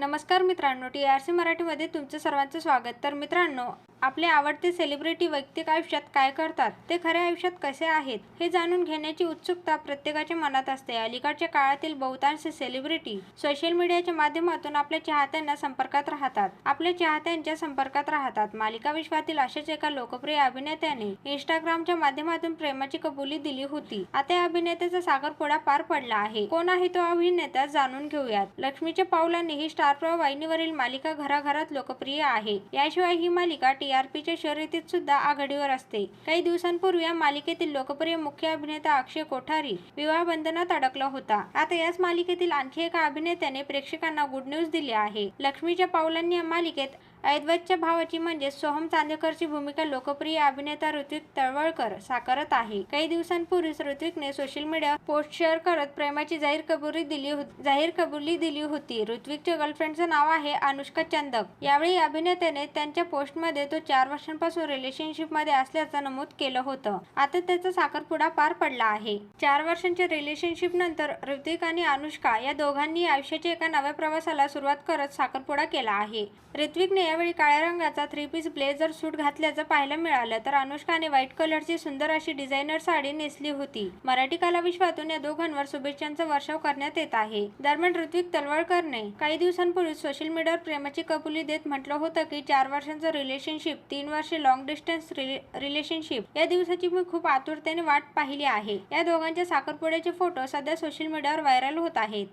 नमस्कार मित्रांनो T R C मराठीमध्ये तुमचं सर्वांचं स्वागत. तर मित्रांनो आपले आवडते सेलिब्रिटी वैयक्तिक आयुष्यात काय करतात? ते खऱ्या आयुष्यात कसे आहेत? हे जाणून घेण्याची उत्सुकता प्रत्येकाच्या मनात असते. अलीकडच्या काळातील बहुतांश सेलिब्रिटी सोशल मीडियाच्या माध्यमातून आपल्या चाहत्यांना संपर्कात राहतात. आपल्या चाहत्यांच्या संपर्कात राहतात. मालिका विश्वातील अशाच एका लोकप्रिय अभिनेत्याने इंस्टाग्रामच्या माध्यमातून प्रेमाची कबुली दिली होती. आता या अभिनेत्याचा साखरपुडा पार पडला आहे. कोण आहे तो अभिनेता जाणून घेऊयात. लक्ष्मीच्या पावलांनी ही स्टार प्रवाहिनीवरील वाहिनीवरील मालिका घराघरात लोकप्रिय आहे. याशिवाय ही मालिका टी टीआरपीच्या शर्यतीत सुद्धा आघाडीवर असते. काही दिवसांपूर्वी या मालिकेतील लोकप्रिय मुख्य अभिनेता अक्षय कोठारी विवाह बंधनात अडकला होता. आता याच मालिकेतील आणखी एका अभिनेत्याने प्रेक्षकांना गुड न्यूज दिली आहे. लक्ष्मीच्या पावलांनी या मालिकेत ऐदवतच्या भावाची म्हणजे सोहम चांदेकरची भूमिका लोकप्रिय अभिनेता ऋत्विक तळवळकर साकारत आहे. काही दिवसांपूर्वीच ऋत्विकने सोशल मीडिया पोस्ट शेअर करत प्रेमाची जाहीर कबुली दिली होती जाहीर कबुली दिली होती. ऋत्विकच्या गर्लफ्रेंडचं नाव आहे अनुष्का चंदक. यावेळी अभिनेत्याने त्यांच्या पोस्टमध्ये तो चार वर्षांपासून रिलेशनशिपमध्ये असल्याचं नमूद केलं होतं. आता त्याचा साखरपुडा पार पडला आहे. चार वर्षांच्या रिलेशनशिप नंतर ऋत्विक आणि अनुष्का या दोघांनी आयुष्याच्या एका नव्या प्रवासाला सुरुवात करत साखरपुडा केला आहे. ऋत्विकने यावेळी काळ्या रंगाचा थ्री पीस ब्लेझर सूट घातल्याचं पाहायला मिळालं. तर अनुष्काने व्हाईट कलरची सुंदर अशी डिझायनर साडी नेसली होती. मराठी कला विश्वातून या दोघांवर शुभेच्छांचा वर्षाव करण्यात येत आहे. दरम्यान ऋत्विक तलवळकरने काही दिवसांपूर्वी सोशल मीडियावर प्रेमाची कबुली देत म्हटलं होतं की चार वर्षांचं रिलेशनशिप तीन वर्षे लॉंग डिस्टन्स रिलेशनशिप या दिवसाची मी खूप आतुरतेने वाट पाहिली आहे. या दोघांच्या साखरपुड्याचे फोटो सध्या सोशल मीडियावर व्हायरल होत आहेत.